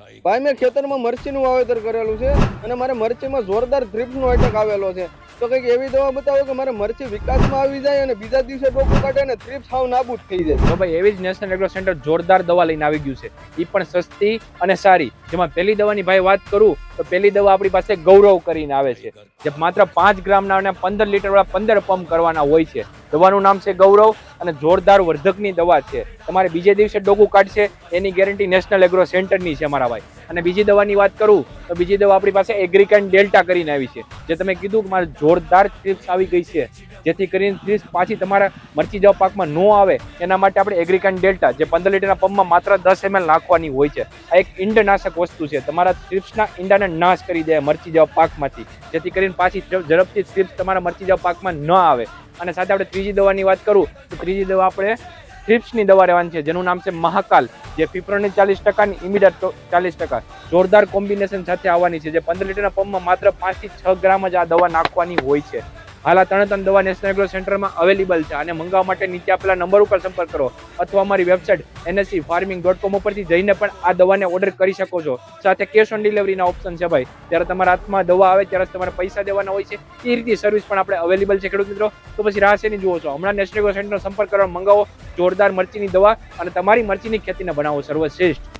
ભાઈ મેં ખેતરમાં મરચીનું વાવેતર કરેલું છે અને મારે મરચીમાં જોરદાર થ્રીપ્સનો એટેક આવેલો છે. તો કંઈક એવી દવા બતાવો કે મારે મરચી વિકાસમાં આવી જાય અને બીજા દિવસે ડોકું કાઢે અને થ્રીપ્સ હાવ નાબૂદ થઈ જાય. તો ભાઈ એવી જ નેશનલ એગ્રો સેન્ટર જોરદાર દવા લઈને આવી ગયું છે. એ પણ સસ્તી અને સારી. જેમાં પહેલી દવાની ભાઈ વાત કરું તો પહેલી દવા આપણી પાસે ગૌરવ કરીને આવે છે. જે માત્ર પાંચ ગ્રામના અને પંદર લીટરવાળા પંદર પંપ કરવાના હોય છે. દવાનું નામ છે ગૌરવ અને જોરદાર વર્ધકની દવા છે. તમારે બીજે દિવસે ડોકું કાઢશે, એની ગેરંટી નેશનલ એગ્રો સેન્ટરની છે મારા ભાઈ. અને બીજી દવાની વાત કરું, તો બીજી દવા આપણી પાસે એગ્રીકેન ડેલ્ટા કરીને આવી છે. જે તમે કીધું કે મારે જોરદાર ટ્રીપ્સ આવી ગઈ છે. જેથી કરીને ટ્રીપ્સ પાછી તમારા મરચી જવા પાકમાં ન આવે, એના માટે આપણે એગ્રીકાન ડેલ્ટા જે પંદર લીટરના પંપમાં માત્ર દસ એમએલ નાખવાની હોય છે. આ એક ઈંડનાશક વસ્તુ છે. તમારા ટ્રીપ્સના ઈંડાને નાશ કરી દે મરચી જવા પાકમાંથી. જેથી કરીને પાછી ઝડપથી ટ્રીપ્સ તમારા મરચી જવા પાકમાં ન આવે. અને સાથે આપણે ત્રીજી દવાની વાત કરું, તો ત્રીજી દવા આપણે થ્રિપ્સની દવા રહેવાની છે, જેનું નામ છે મહાકાલ, જે પીપરોની ચાલીસ ટકાની ઇમિડિયેટ ચાલીસ ટકા. જોરદાર કોમ્બિનેશન સાથે આવવાની છે, જે પંદર લીટરના પંપમાં માત્ર પાંચથી છ ગ્રામ જ આ દવા નાખવાની હોય છે. હાલ આ ત્રણે દવા નેશનલ એગ્રો સેન્ટરમાં અવેલેબલ છે. અને મંગાવવા માટે નીચે આપેલા નંબર ઉપર સંપર્ક કરો. અથવા અમારી website NSC farming dot com ઉપરથી જઈને પણ આ દવાને ઓર્ડર કરી શકો છો. સાથે કેશ ઓન ડિલિવરીના ઓપ્શન છે ભાઈ. ત્યારે તમારા હાથમાં દવા આવે ત્યારે તમારે પૈસા દેવાના હોય છે. એ રીતે સર્વિસ પણ આપણે અવેલેબલ છે ખેડૂત મિત્રો. તો પછી રાહ શેની જુઓ છો. હમણાં નેશનલ એગ્રો સેન્ટરનો સંપર્ક કરવા મંગાવો. જોરદાર મરચીની દવા અને તમારી મરચીની ખેતીને બનાવો. સર્વશ્રેષ્ઠ.